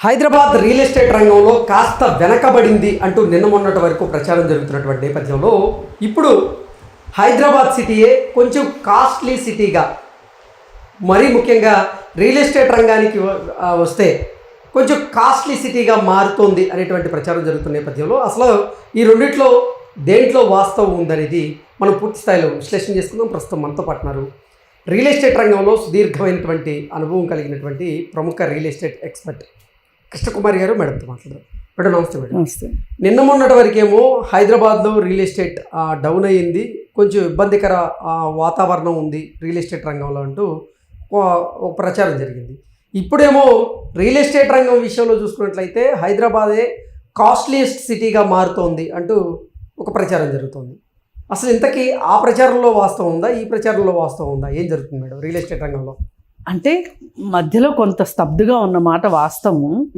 Hyderabad real estate రంగంలో కాస్త వెనకబడింది అంటూ నిన్న మొన్నటి వరకు ప్రచారం జరుగుతున్నటువంటి నేపథ్యంలో ఇప్పుడు హైదరాబాద్ సిటీయే కొంచెం కాస్ట్లీ సిటీగా మరీ ముఖ్యంగా రియల్ ఎస్టేట్ రంగానికి వస్తే కొంచెం కాస్ట్లీ సిటీగా మారుతోంది అనేటువంటి ప్రచారం జరుగుతున్న నేపథ్యంలో అసలు ఈ రెండిట్లో దేంట్లో వాస్తవం ఉందనేది మనం పూర్తి స్థాయిలో విశ్లేషణ చేసుకుందాం. ప్రస్తుతం మనతో పాటున్నారు రియల్ ఎస్టేట్ రంగంలో సుదీర్ఘమైనటువంటి అనుభవం కలిగినటువంటి ప్రముఖ రియల్ ఎస్టేట్ ఎక్స్పర్ట్ కృష్ణకుమారి గారు మేడంతో మాట్లాడారు మేడం నమస్తే మేడం. నమస్తే. నిన్న మొన్నటి వరకేమో హైదరాబాద్లో రియల్ ఎస్టేట్ డౌన్ అయ్యింది. కొంచెం ఇబ్బందికర వాతావరణం ఉంది రియల్ ఎస్టేట్ రంగంలో అంటూ ఒక- ఒక ప్రచారం జరిగింది. ఇప్పుడేమో రియల్ ఎస్టేట్ రంగం విషయంలో చూసుకున్నట్లయితే హైదరాబాదే కాస్ట్లీయెస్ట్ సిటీగా మారుతోంది అంటూ ఒక ప్రచారం జరుగుతోంది. అసలు ఇంతకీ ఆ ప్రచారంలో వాస్తవం ఉందా? ఈ ప్రచారంలో వాస్తవం ఉందా? ఏం జరుగుతుంది మేడం రియల్ ఎస్టేట్ రంగంలో? అంటే మధ్యలో కొంత స్తబ్దుగా ఉన్న మాట వాస్తవం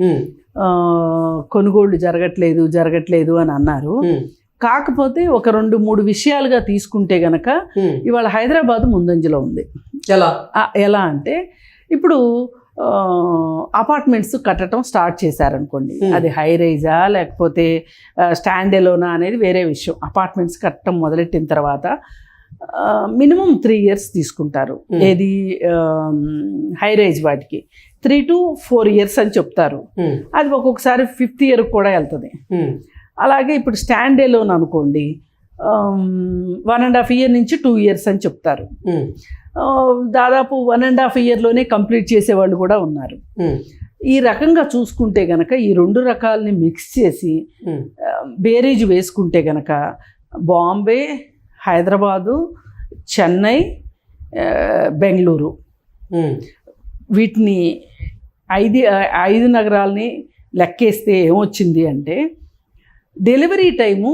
కొనుగోళ్ళు జరగట్లేదు జరగట్లేదు అని అన్నారు. కాకపోతే ఒక రెండు మూడు విషయాలుగా తీసుకుంటే గనక. ఇవాళ హైదరాబాద్ ముందంజలో ఉంది. ఎలా? ఎలా అంటే ఇప్పుడు అపార్ట్మెంట్స్ కట్టడం స్టార్ట్ చేశారనుకోండి. అది హై రైజా లేకపోతే స్టాండ్ ఎలోనా అనేది వేరే విషయం. అపార్ట్మెంట్స్ కట్టడం మొదలెట్టిన తర్వాత మినిమం త్రీ ఇయర్స్ తీసుకుంటారు. Hmm. ఏది హై రైజ్ వాటికి. త్రీ టు ఫోర్ ఇయర్స్ అని చెప్తారు. ఉమ్, అది ఒక్కొక్కసారి ఫిఫ్త్ ఇయర్ కూడా వెళ్తుంది. ఉమ్, అలాగే ఇప్పుడు స్టాండ్ ఎలోన్ అనుకోండి వన్ అండ్ హాఫ్ ఇయర్ నుంచి టూ ఇయర్స్ అని చెప్తారు. దాదాపు వన్ అండ్ హాఫ్ ఇయర్లోనే కంప్లీట్ చేసేవాళ్ళు కూడా ఉన్నారు. ఈ రకంగా చూసుకుంటే గనక ఈ రెండు రకాలని మిక్స్ చేసి బేరీజ్ వేసుకుంటే గనక బాంబే హైదరాబాదు చెన్నై బెంగళూరు. వీటిని ఐదు ఐదు నగరాలని లెక్కేస్తే ఏమొచ్చింది అంటే డెలివరీ టైము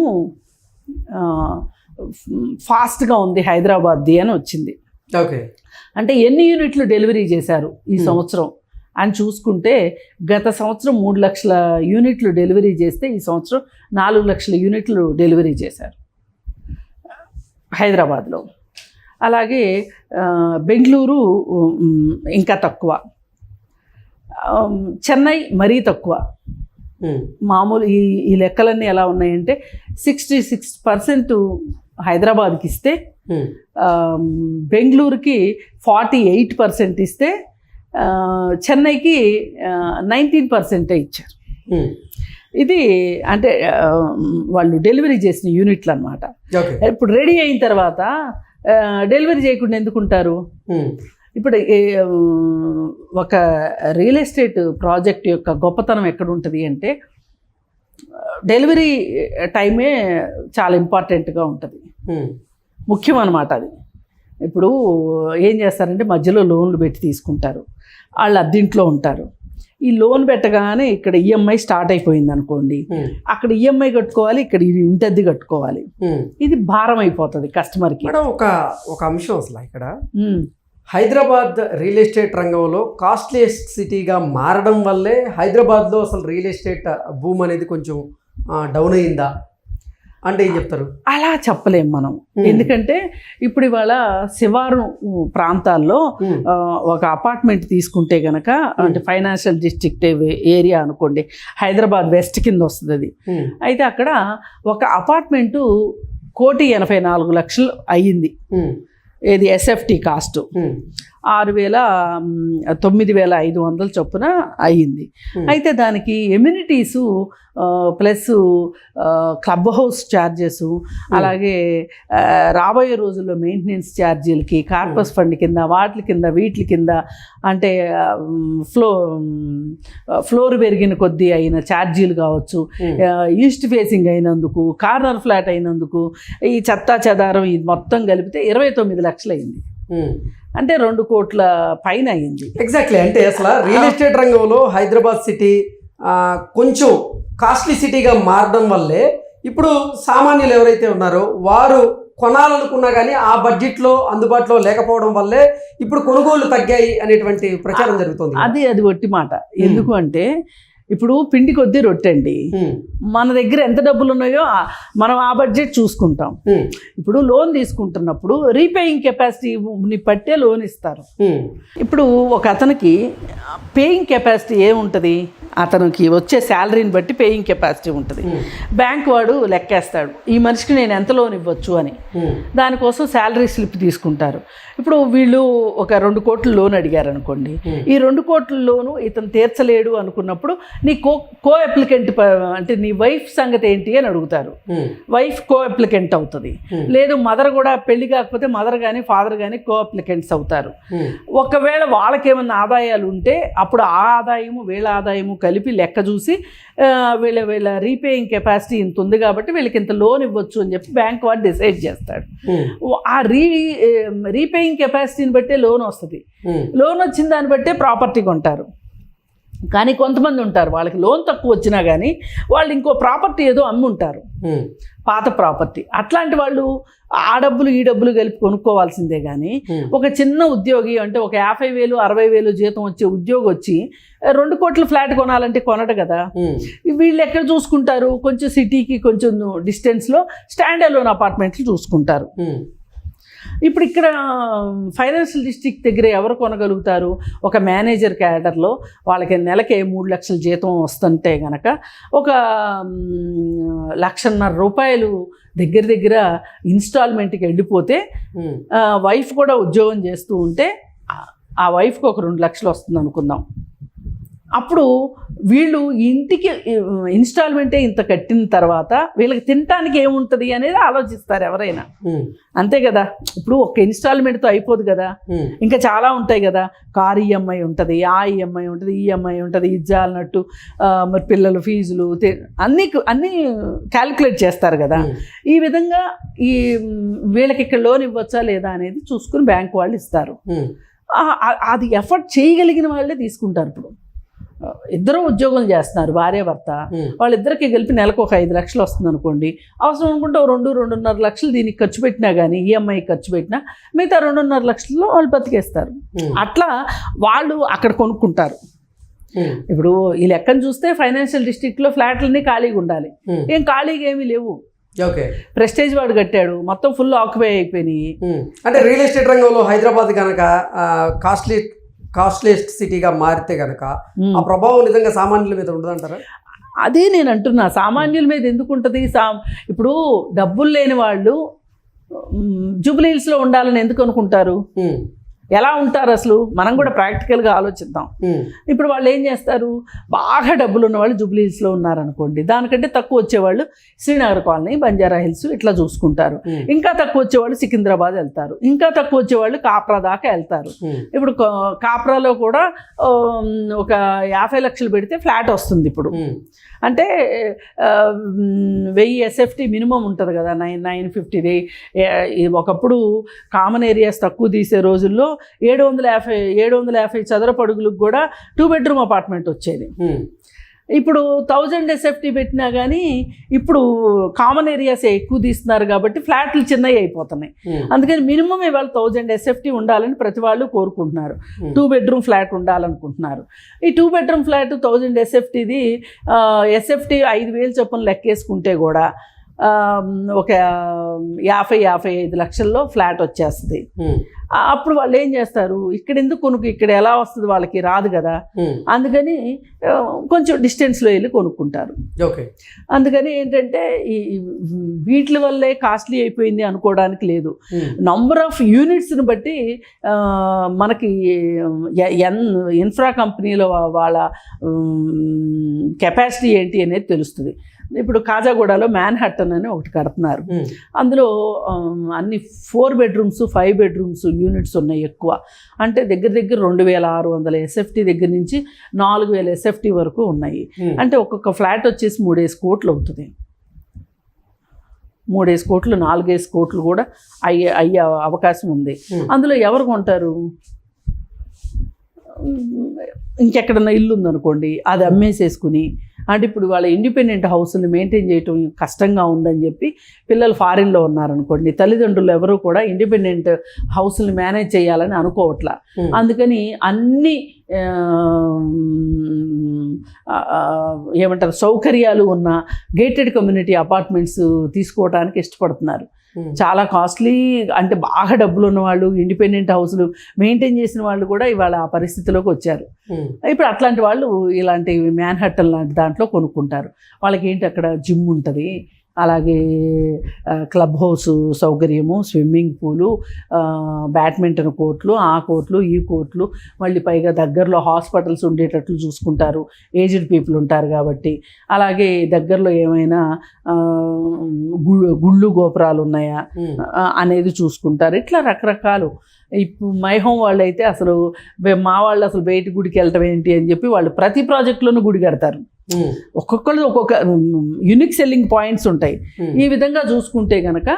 ఫాస్ట్గా ఉంది హైదరాబాద్ది అని వచ్చింది. ఓకే. అంటే ఎన్ని యూనిట్లు డెలివరీ చేశారు ఈ. సంవత్సరం అని చూసుకుంటే గత సంవత్సరం మూడు లక్షల యూనిట్లు డెలివరీ చేస్తే ఈ సంవత్సరం నాలుగు లక్షల యూనిట్లు డెలివరీ చేశారు. హైదరాబాద్లో. అలాగే బెంగళూరు ఇంకా తక్కువ. చెన్నై మరీ తక్కువ. మామూలు ఈ ఈ లెక్కలన్నీ ఎలా ఉన్నాయంటే సిక్స్టీ సిక్స్ పర్సెంట్ హైదరాబాద్కి ఇస్తే బెంగళూరుకి ఫార్టీ ఎయిట్ పర్సెంట్ ఇస్తే చెన్నైకి నైన్టీన్ పర్సెంటే ఇచ్చారు. ఇది అంటే వాళ్ళు డెలివరీ చేసిన యూనిట్లు అనమాట ఇప్పుడు రెడీ అయిన తర్వాత డెలివరీ చేయకుండా ఎందుకుంటారు? ఉమ్, ఇప్పుడు ఒక రియల్ ఎస్టేట్ ప్రాజెక్ట్ యొక్క గొప్పతనం ఎక్కడ ఉంటుంది అంటే డెలివరీ టైమే చాలా ఇంపార్టెంట్గా ఉంటుంది. ఉమ్, ముఖ్యం అనమాట అది. ఇప్పుడు ఏం చేస్తారంటే మధ్యలో లోన్లు పెట్టి తీసుకుంటారు. వాళ్ళు అద్దీంట్లో ఉంటారు. ఈ లోన్ పెట్టగానే ఇక్కడ ఈఎంఐ స్టార్ట్ అయిపోయింది అనుకోండి. ఉమ్, అక్కడ ఈఎంఐ కట్టుకోవాలి ఇక్కడ ఇంటి అద్దె కట్టుకోవాలి. ఉమ్. ఇది భారం అయిపోతుంది కస్టమర్కి. ఒక ఒక అంశం అసలు ఇక్కడ. ఉమ్. హైదరాబాద్ రియల్ ఎస్టేట్ రంగంలో కాస్ట్లీయెస్ట్ సిటీగా మారడం వల్లే హైదరాబాద్లో అసలు రియల్ ఎస్టేట్ భూమి అనేది కొంచెం డౌన్ అయిందా? అంటే ఏం చెప్తారు? అలా చెప్పలేం మనం. ఎందుకంటే ఇప్పుడు ఇవాళ శివారు ప్రాంతాల్లో ఒక అపార్ట్మెంట్ తీసుకుంటే గనక అంటే ఫైనాన్షియల్ డిస్ట్రిక్ట్ ఏరియా అనుకోండి హైదరాబాద్ వెస్ట్ కింద వస్తుంది అది. అయితే అక్కడ ఒక అపార్ట్మెంటు కోటి ఎనభై నాలుగు లక్షలు అయ్యింది. ఏది ఎస్ఎఫ్టి కాస్ట్ ఆరు వేల తొమ్మిది వేల ఐదు వందల చొప్పున అయ్యింది Hmm. అయితే దానికి amenities plus club house charges అలాగే ఆ, రాబోయే రోజుల్లో మెయింటెనెన్స్ ఛార్జీలకి కార్పస్ ఫండ్ కింద వాటి కింద వీటి కింద అంటే ఫ్లో ఫ్లోర్ పెరిగిన కొద్దీ అయిన ఛార్జీలు కావచ్చు ఈస్ట్ ఫేసింగ్ అయినందుకు కార్నర్ ఫ్లాట్ అయినందుకు ఈ చెత్తా చెదారం ఇది మొత్తం కలిపితే ఇరవై తొమ్మిది లక్షలు అయింది. అంటే రెండు కోట్ల పైన అయింది ఎగ్జాక్ట్లీ అంటే అసలు రియల్ ఎస్టేట్ రంగంలో హైదరాబాద్ సిటీ కొంచెం కాస్ట్లీ సిటీగా మారడం వల్లే ఇప్పుడు సామాన్యులు ఎవరైతే ఉన్నారో వారు కొనాలనుకున్నా కానీ ఆ బడ్జెట్లో అందుబాటులో లేకపోవడం వల్లే ఇప్పుడు కొనుగోళ్ళు తగ్గాయి అనేటువంటి ప్రచారం జరుగుతుంది. అది అది ఒట్టి మాట. ఎందుకు అంటే ఇప్పుడు పిండి కొద్దీ రొట్టండి. ఉమ్, మన దగ్గర ఎంత డబ్బులు ఉన్నాయో మనం ఆ బడ్జెట్ చూసుకుంటాం. ఇప్పుడు లోన్ తీసుకుంటున్నప్పుడు రీపేయింగ్ కెపాసిటీని పట్టే లోన్ ఇస్తారు. ఇప్పుడు ఒక అతనికి పేయింగ్ కెపాసిటీ ఏముంటుంది? అతనికి వచ్చే శాలరీని బట్టి పేయింగ్ కెపాసిటీ ఉంటుంది. బ్యాంక్ వాడు లెక్కేస్తాడు. ఈ మనిషికి నేను ఎంత లోన్ ఇవ్వచ్చు అని. దానికోసం శాలరీ స్లిప్ తీసుకుంటారు. ఇప్పుడు వీళ్ళు ఒక రెండు కోట్లు లోన్ అడిగారు అనుకోండి ఈ రెండు కోట్ల లోను ఇతను తీర్చలేడు అనుకున్నప్పుడు నీ కో కో అప్లికెంట్ అంటే నీ వైఫ్ సంగతి ఏంటి అని అడుగుతారు. వైఫ్ కో అప్లికెంట్ అవుతుంది లేదు మదర్ కూడా పెళ్ళి కాకపోతే మదర్ కానీ ఫాదర్ కానీ కో అప్లికెంట్స్ అవుతారు ఒకవేళ వాళ్ళకేమన్నా ఆదాయాలు ఉంటే అప్పుడు ఆ ఆదాయము వీళ్ళ ఆదాయము కలిపి లెక్క చూసి వీళ్ళ వీళ్ళ రీపేయింగ్ కెపాసిటీ ఇంత ఉంది కాబట్టి వీళ్ళకి ఇంత లోన్ ఇవ్వచ్చు అని చెప్పి బ్యాంక్ వాడు డిసైడ్ చేస్తాడు. ఆ రీ రీపేయింగ్ కెపాసిటీని బట్టే లోన్ వస్తుంది. లోన్ వచ్చిన దాన్ని బట్టే ప్రాపర్టీ కొంటారు. కానీ కొంతమంది ఉంటారు వాళ్ళకి లోన్ తక్కువ వచ్చినా కానీ వాళ్ళు ఇంకో ప్రాపర్టీ ఏదో అమ్మి ఉంటారు ఉమ్, పాత ప్రాపర్టీ. అట్లాంటి వాళ్ళు ఆ డబ్బులు ఈ డబ్బులు కలిపి కొనుక్కోవాల్సిందే కానీ. ఒక చిన్న ఉద్యోగి అంటే ఒక యాభై వేలు అరవై వేలు జీతం వచ్చే ఉద్యోగి వచ్చి రెండు కోట్ల ఫ్లాట్ కొనాలంటే కొనడు కదా. వీళ్ళు ఎక్కడ చూసుకుంటారు? కొంచెం సిటీకి కొంచెం డిస్టెన్స్లో స్టాండ్ అలోన్ అపార్ట్మెంట్లు చూసుకుంటారు. ఇప్పుడు ఇక్కడ ఫైనాన్షియల్ డిస్ట్రిక్ట్ దగ్గర ఎవరు కొనగలుగుతారు? ఒక మేనేజర్ క్యాడర్లో వాళ్ళకి నెలకి మూడు లక్షల జీతం వస్తుంటే గనక ఒక లక్షన్నర రూపాయలు దగ్గర దగ్గర ఇన్స్టాల్మెంట్కి వెళ్ళిపోతే వైఫ్ కూడా ఉద్యోగం చేస్తూ ఉంటే ఆ- ఆ వైఫ్కి ఒక రెండు లక్షలు వస్తుంది అనుకుందాం అప్పుడు వీళ్ళు ఇంటికి ఇన్స్టాల్మెంటే ఇంత కట్టిన తర్వాత వీళ్ళకి తినటానికి ఏముంటుంది అనేది ఆలోచిస్తారు ఎవరైనా. అంతే కదా. ఇప్పుడు ఒక ఇన్స్టాల్మెంట్తో అయిపోదు కదా. ఇంకా చాలా ఉంటాయి కదా. కార్ ఈఎంఐ ఉంటుంది ఆ ఈఎంఐ ఉంటుంది ఈఎంఐ ఉంటుంది ఆ, మరి పిల్లలు ఫీజులు అన్నీ అన్నీ క్యాలిక్యులేట్ చేస్తారు కదా. ఈ విధంగా ఈ వీళ్ళకి ఇక్కడ లోన్ ఇవ్వచ్చా లేదా అనేది చూసుకుని బ్యాంక్ వాళ్ళు ఇస్తారు. అది ఎఫర్ట్ చేయగలిగిన వాళ్ళే తీసుకుంటారు ఇప్పుడు. ఇద్దరు ఉద్యోగం చేస్తున్నారు భార్య భర్త. వాళ్ళిద్దరికి కలిపి నెలకు ఒక ఐదు లక్షలు వస్తుంది అనుకోండి అవసరం అనుకుంటే రెండు రెండున్నర లక్షలు దీనికి ఖర్చు పెట్టినా కానీ ఈఎంఐ ఖర్చు పెట్టినా మిగతా రెండున్నర లక్షల్లో వాళ్ళు బతికేస్తారు. అట్లా వాళ్ళు అక్కడ కొనుక్కుంటారు. ఇప్పుడు ఈ లెక్కను చూస్తే ఫైనాన్షియల్ డిస్ట్రిక్ట్లో ఫ్లాట్లన్నీ ఖాళీగా ఉండాలి. ఏం ఖాళీగా ఏమీ లేవు. ఓకే. ప్రెస్టేజ్ వాడు కట్టాడు మొత్తం ఫుల్ ఆక్యుపై అయిపోయినాయి. అంటే రియల్ ఎస్టేట్ రంగంలో హైదరాబాద్ కనుక కాస్ట్లీ కాస్ట్లీయెస్ట్ సిటీగా మారితే కనుక. ఆ ప్రభావం నిజంగా సామాన్యుల మీద ఉండదంటారా? అదే నేను అంటున్నా సామాన్యుల మీద ఎందుకు ఉంటుంది? సా ఇప్పుడు డబ్బులు లేని వాళ్ళు జూబ్లీ హిల్స్లో ఉండాలని ఎందుకు అనుకుంటారు? ఎలా ఉంటారు అసలు? మనం కూడా ప్రాక్టికల్గా ఆలోచిద్దాం. ఇప్పుడు వాళ్ళు ఏం చేస్తారు? బాగా డబ్బులు ఉన్న వాళ్ళు జూబ్లీ హిల్స్లో ఉన్నారనుకోండి. దానికంటే తక్కువ వచ్చేవాళ్ళు శ్రీనగర్ కాలనీ బంజారా హిల్స్ ఇట్లా చూసుకుంటారు. ఇంకా తక్కువ వచ్చేవాళ్ళు సికింద్రాబాద్ వెళ్తారు. ఇంకా తక్కువ వచ్చేవాళ్ళు కాప్రా దాకా వెళ్తారు. ఇప్పుడు కాప్రాలో కూడా ఒక యాభై లక్షలు పెడితే ఫ్లాట్ వస్తుంది ఇప్పుడు. అంటే వెయ్యి ఎస్ఎఫ్టీ మినిమం ఉంటుంది కదా నైన్ నైన్ ఫిఫ్టీ. ఒకప్పుడు కామన్ ఏరియాస్ తక్కువ తీసే రోజుల్లో ఏడు వందల యాభై ఏడు వందల యాభై చదరపు అడుగులకు కూడా టూ బెడ్రూమ్ అపార్ట్మెంట్ వచ్చేది. ఇప్పుడు థౌజండ్ ఎస్ఎఫ్టీ పెట్టినా కానీ ఇప్పుడు కామన్ ఏరియాస్ ఎక్కువ తీస్తున్నారు కాబట్టి ఫ్లాట్లు చిన్నవి అయిపోతున్నాయి. అందుకని మినిమం ఇవాళ థౌజండ్ ఎస్ఎఫ్టీ ఉండాలని ప్రతి వాళ్ళు కోరుకుంటున్నారు. టూ బెడ్రూమ్ ఫ్లాట్ ఉండాలనుకుంటున్నారు. ఈ టూ బెడ్రూమ్ ఫ్లాట్ థౌజండ్ ఎస్ఎఫ్టీది ఎస్ఎఫ్టీ ఐదు వేలు చొప్పున లెక్కేసుకుంటే కూడా ఒక యాభై యాభై ఐదు లక్షల్లో ఫ్లాట్ వచ్చేస్తుంది. అప్పుడు వాళ్ళు ఏం చేస్తారు? ఇక్కడ ఎందుకు కొనుక్కు ఇక్కడ ఎలా వస్తుంది వాళ్ళకి? రాదు కదా. అందుకని కొంచెం డిస్టెన్స్లో వెళ్ళి కొనుక్కుంటారు. ఓకే. అందుకని ఏంటంటే ఈ వీటి వల్లే కాస్ట్లీ అయిపోయింది అనుకోవడానికి లేదు. నంబర్ ఆఫ్ యూనిట్స్ని బట్టి మనకి ఎన్ ఇన్ఫ్రా కంపెనీలో వాళ్ళ కెపాసిటీ ఏంటి అనేది తెలుస్తుంది. ఇప్పుడు కాజాగూడలో మ్యాన్ హట్టన్ అని ఒకటి కడుతున్నారు. అందులో అన్ని four bedrooms five bedrooms units ఉన్నాయి ఎక్కువ. అంటే దగ్గర దగ్గర రెండు వేల ఆరు వందల ఎస్ఎఫ్టీ దగ్గర నుంచి నాలుగు వేల ఎస్ఎఫ్టీ వరకు ఉన్నాయి. అంటే ఒక్కొక్క ఫ్లాట్ వచ్చేసి మూడేసి కోట్లు అవుతుంది. మూడేసి కోట్లు నాలుగేసి కోట్లు కూడా అయ్యే అయ్యే అవకాశం ఉంది. అందులో ఎవరు కొంటారు? ఇంకెక్కడన్నా ఇల్లు ఉందనుకోండి అది అమ్మేసేసుకుని అంటే ఇప్పుడు వాళ్ళ ఇండిపెండెంట్ హౌస్ని మెయింటైన్ చేయటం కష్టంగా ఉందని చెప్పి పిల్లలు ఫారిన్లో ఉన్నారనుకోండి తల్లిదండ్రులు ఎవరు కూడా ఇండిపెండెంట్ హౌస్ని మేనేజ్ చేయాలని అనుకోవట్లా. అందుకని అన్ని ఏమంటారు సౌకర్యాలు ఉన్న గేటెడ్ కమ్యూనిటీ అపార్ట్మెంట్స్ తీసుకోవడానికి ఇష్టపడుతున్నారు. చాలా కాస్ట్లీ అంటే బాగా డబ్బులు ఉన్న వాళ్ళు ఇండిపెండెంట్ హౌస్లు మెయింటైన్ చేసిన వాళ్ళు కూడా ఇవాళ ఆ పరిస్థితిలోకి వచ్చారు. ఉమ్. ఇప్పుడు అట్లాంటి వాళ్ళు ఇలాంటి మ్యాన్హట్టన్ లాంటి దాంట్లో కొనుక్కుంటారు. వాళ్ళకి ఏంటి అక్కడ జిమ్ ఉంటుంది? అలాగే క్లబ్ హౌస్ సౌకర్యము స్విమ్మింగ్ పూలు బ్యాడ్మింటన్ కోర్టులు ఆ కోర్టులు ఈ కోర్టులు మళ్ళీ పైగా దగ్గరలో హాస్పిటల్స్ ఉండేటట్లు చూసుకుంటారు. ఏజ్డ్ పీపుల్ ఉంటారు కాబట్టి. అలాగే దగ్గరలో ఏమైనా గుళ్ళు గోపురాలు ఉన్నాయా అనేది చూసుకుంటారు. ఇట్లా రకరకాలు. ఇప్పుడు మై హోమ్ వాళ్ళు అయితే అసలు మా వాళ్ళు అసలు బయట గుడికి వెళ్ళటం ఏంటి అని చెప్పి వాళ్ళు ప్రతి ప్రాజెక్టులోనూ గుడి కడతారు. ఒక్కొక్కళ్ళు ఒక్కొక్క యునిక్ సెల్లింగ్ పాయింట్స్ ఉంటాయి. ఈ విధంగా చూసుకుంటే కనుక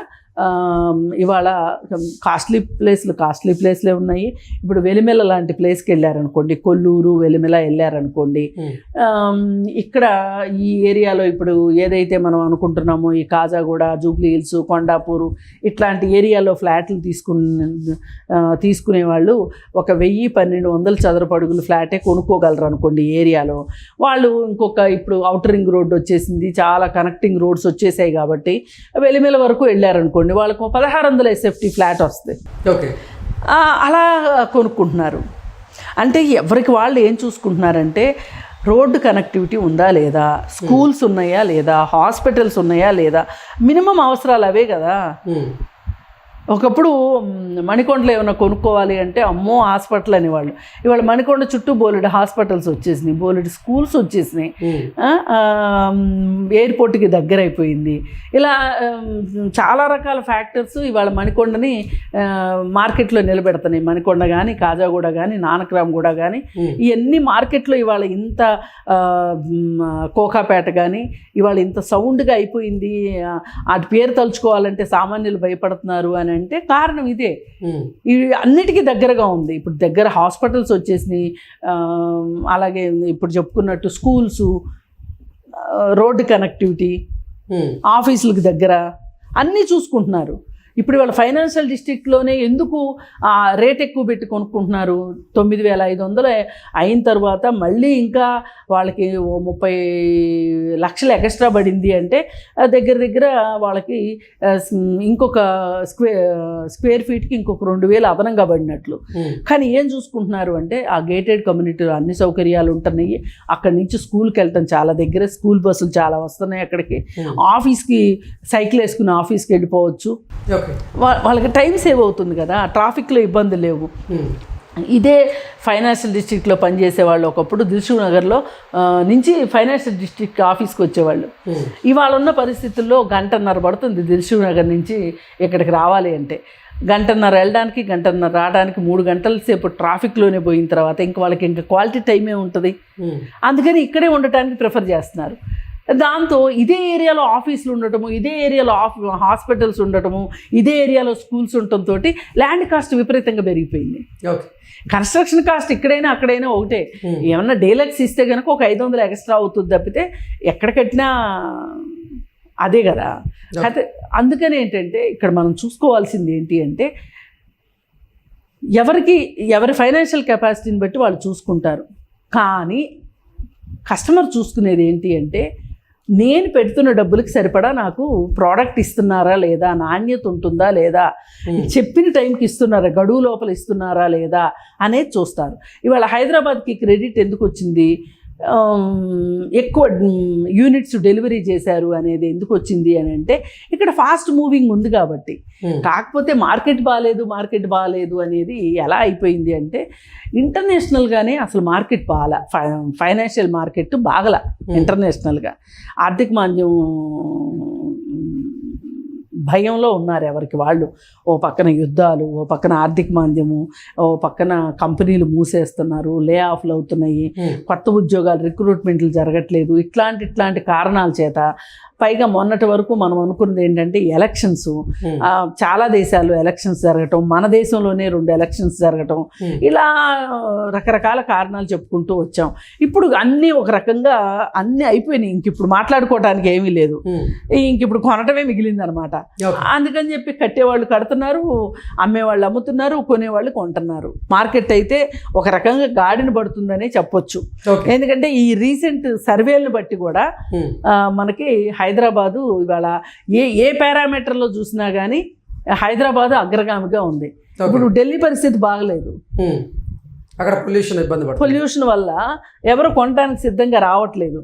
ఇవాళ కాస్ట్లీ ప్లేస్లు కాస్ట్లీ ప్లేస్లే ఉన్నాయి. ఇప్పుడు వెలిమెల లాంటి ప్లేస్కి వెళ్ళారనుకోండి కొల్లూరు వెలిమెల వెళ్ళారనుకోండి ఇక్కడ ఈ ఏరియాలో ఇప్పుడు ఏదైతే మనం అనుకుంటున్నామో ఈ కాజాగూడ జూబ్లీ హిల్స్ కొండాపూరు ఇట్లాంటి ఏరియాలో ఫ్లాట్లు తీసుకుని తీసుకునే వాళ్ళు ఒక వెయ్యి పన్నెండు వందల చదరపు అడుగులు ఫ్లాటే కొనుక్కోగలరు అనుకోండి ఏరియాలో. వాళ్ళు ఇంకొక ఇప్పుడు అవుటర్ రింగ్ రోడ్ వచ్చేసింది చాలా కనెక్టింగ్ రోడ్స్ వచ్చేసాయి కాబట్టి వెలిమెల వరకు వెళ్ళారనుకోండి వాళ్ళకు పదహారు వందల ఎస్ఎఫ్టీ ఫ్లాట్ వస్తుంది ఓకే. అలా కొనుక్కుంటున్నారు. అంటే ఎవరికి వాళ్ళు ఏం చూసుకుంటున్నారంటే రోడ్డు కనెక్టివిటీ ఉందా లేదా? స్కూల్స్ ఉన్నాయా లేదా? హాస్పిటల్స్ ఉన్నాయా లేదా? మినిమం అవసరాలు అవే కదా. ఒకప్పుడు మణికొండలో ఏమైనా కొనుక్కోవాలి అంటే అమ్మో హాస్పిటల్ అనేవాళ్ళు. ఇవాళ మణికొండ చుట్టూ బోలెడు హాస్పిటల్స్ వచ్చేసినాయి బోలెడు స్కూల్స్ వచ్చేసినాయి. ఎయిర్పోర్ట్కి దగ్గర అయిపోయింది ఇలా చాలా రకాల ఫ్యాక్టర్స్ ఇవాళ మణికొండని మార్కెట్లో నిలబెడుతున్నాయి. మణికొండ కానీ కాజాగూడ కానీ నానక్రామ్గూడ కానీ. ఇవన్నీ మార్కెట్లో ఇవాళ ఇంత కోకాపేట కానీ ఇవాళ ఇంత సౌండ్గా అయిపోయింది. వాటి పేరు తలుచుకోవాలంటే సామాన్యులు భయపడుతున్నారు అని అంటే కారణం ఇదే. ఇవి అన్నిటికీ దగ్గరగా ఉంది ఇప్పుడు దగ్గర హాస్పిటల్స్ వచ్చేసినాయి అలాగే ఇప్పుడు చెప్పుకున్నట్టు స్కూల్స్ రోడ్డు కనెక్టివిటీ. ఆఫీసులకు దగ్గర అన్నీ చూసుకుంటున్నారు ఇప్పుడు వాళ్ళ ఫైనాన్షియల్ డిస్ట్రిక్ట్లోనే ఎందుకు ఆ రేట్ ఎక్కువ పెట్టి కొనుక్కుంటున్నారు? తొమ్మిది వేల ఐదు వందలు అయిన తర్వాత మళ్ళీ ఇంకా వాళ్ళకి ఓ ముప్పై లక్షలు ఎక్స్ట్రా పడింది అంటే దగ్గర దగ్గర వాళ్ళకి ఇంకొక స్క్వేర్ స్క్వేర్ ఫీట్కి ఇంకొక రెండు వేలు అదనంగా పడినట్లు. కానీ ఏం చూసుకుంటున్నారు అంటే ఆ గేటెడ్ కమ్యూనిటీలో అన్ని సౌకర్యాలు ఉంటున్నాయి. అక్కడి నుంచి స్కూల్కి వెళ్ళటం చాలా దగ్గర. స్కూల్ బస్సులు చాలా వస్తున్నాయి అక్కడికి. ఆఫీస్కి సైకిల్ వేసుకుని ఆఫీస్కి వెళ్ళిపోవచ్చు. వాళ్ళకి టైం సేవ్ అవుతుంది కదా ట్రాఫిక్లో ఇబ్బందులు లేవు. ఇదే ఫైనాన్షియల్ డిస్ట్రిక్ట్లో పనిచేసే వాళ్ళు ఒకప్పుడు దిల్షు నగర్లో నుంచి ఫైనాన్షియల్ డిస్ట్రిక్ట్ ఆఫీస్కి వచ్చేవాళ్ళు. ఇవాళ ఉన్న పరిస్థితుల్లో గంటన్నర పడుతుంది దిల్షు నగర్ నుంచి ఇక్కడికి రావాలి అంటే గంటన్నర వెళ్ళడానికి గంటన్నర రావడానికి మూడు గంటల సేపు ట్రాఫిక్లోనే పోయిన తర్వాత ఇంక వాళ్ళకి ఇంకా క్వాలిటీ టైమే ఉంటుంది. అందుకని ఇక్కడే ఉండటానికి ప్రిఫర్ చేస్తున్నారు దాంతో ఇదే ఏరియాలో ఆఫీసులు ఉండటము ఇదే ఏరియాలో ఆఫ్ హాస్పిటల్స్ ఉండటము ఇదే ఏరియాలో స్కూల్స్ ఉండటంతో ల్యాండ్ కాస్ట్ విపరీతంగా పెరిగిపోయింది. ఓకే. కన్స్ట్రక్షన్ కాస్ట్ ఇక్కడైనా అక్కడైనా ఒకటే. Hmm. ఏమన్నా డీలక్స్ ఇస్తే కనుక ఒక ఐదు వందలు ఎక్స్ట్రా అవుతుంది తప్పితే ఎక్కడ కట్టినా అదే కదా. అయితే అందుకని ఏంటంటే ఇక్కడ మనం చూసుకోవాల్సింది ఏంటి అంటే ఎవరికి ఎవరి ఫైనాన్షియల్ కెపాసిటీని బట్టి వాళ్ళు చూసుకుంటారు. కానీ కస్టమర్ చూసుకునేది ఏంటి అంటే నేను పెడుతున్న డబ్బులకి సరిపడా నాకు ప్రోడక్ట్ ఇస్తున్నారా లేదా? నాణ్యత ఉంటుందా లేదా. చెప్పిన టైంకి ఇస్తున్నారా? గడువు లోపల ఇస్తున్నారా లేదా? అనేది చూస్తారు. ఇవాళ హైదరాబాద్కి క్రెడిట్ ఎందుకు వచ్చింది? ఎక్కువ యూనిట్స్ డెలివరీ చేశారు అనేది ఎందుకు వచ్చింది అని అంటే ఇక్కడ ఫాస్ట్ మూవింగ్ ఉంది కాబట్టి. కాకపోతే మార్కెట్ బాగాలేదు మార్కెట్ బాగాలేదు అనేది ఎలా అయిపోయింది అంటే ఇంటర్నేషనల్గానే అసలు మార్కెట్ బాగాల ఫై ఫైనాన్షియల్ మార్కెట్ బాగల ఇంటర్నేషనల్గా. ఆర్థిక మాంద్యం భయంలో ఉన్నారు ఎవరికి వాళ్ళు ఓ పక్కన యుద్ధాలు ఓ పక్కన ఆర్థిక మాంద్యము ఓ పక్కన కంపెనీలు మూసేస్తున్నారు లే ఆఫ్లు అవుతున్నాయి. కొత్త ఉద్యోగాలు రిక్రూట్మెంట్లు జరగట్లేదు ఇట్లాంటి ఇట్లాంటి కారణాల చేత పైగా మొన్నటి వరకు మనం అనుకున్నది ఏంటంటే ఎలక్షన్స్. చాలా దేశాల్లో ఎలక్షన్స్ జరగటం మన దేశంలోనే రెండు ఎలక్షన్స్ జరగటం. ఇలా రకరకాల కారణాలు చెప్పుకుంటూ వచ్చాం. ఇప్పుడు అన్నీ ఒక రకంగా అన్నీ అయిపోయినాయి. ఇంక ఇప్పుడు మాట్లాడుకోవడానికి ఏమీ లేదు. ఇంక ఇప్పుడు కొనటమే మిగిలిందనమాట. ఓకే. అందుకని చెప్పి కట్టేవాళ్ళు కడుతున్నారు అమ్మేవాళ్ళు అమ్ముతున్నారు కొనేవాళ్ళు కొంటున్నారు. మార్కెట్ అయితే ఒక రకంగా గాడిన పడుతుందనే చెప్పొచ్చు. ఎందుకంటే ఈ రీసెంట్ సర్వేలను బట్టి కూడా మనకి హైదరాబాదు ఇవాళ ఏ ఏ పారామీటర్లో చూసినా కానీ హైదరాబాదు అగ్రగామిగా ఉంది. ఇప్పుడు ఢిల్లీ పరిస్థితి బాగలేదు. అక్కడ పొల్యూషన్ ఇబ్బంది పడుతుంది పొల్యూషన్ వల్ల ఎవరు కొనడానికి సిద్ధంగా రావట్లేదు.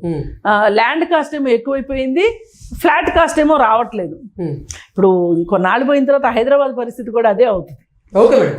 ల్యాండ్ కాస్ట్ ఏమో ఎక్కువైపోయింది ఫ్లాట్ కాస్ట్ ఏమో రావట్లేదు. ఇప్పుడు ఇంకొన్నాళ్ళు పోయిన తర్వాత హైదరాబాద్ పరిస్థితి కూడా అదే అవుతుంది ఓకే మేడం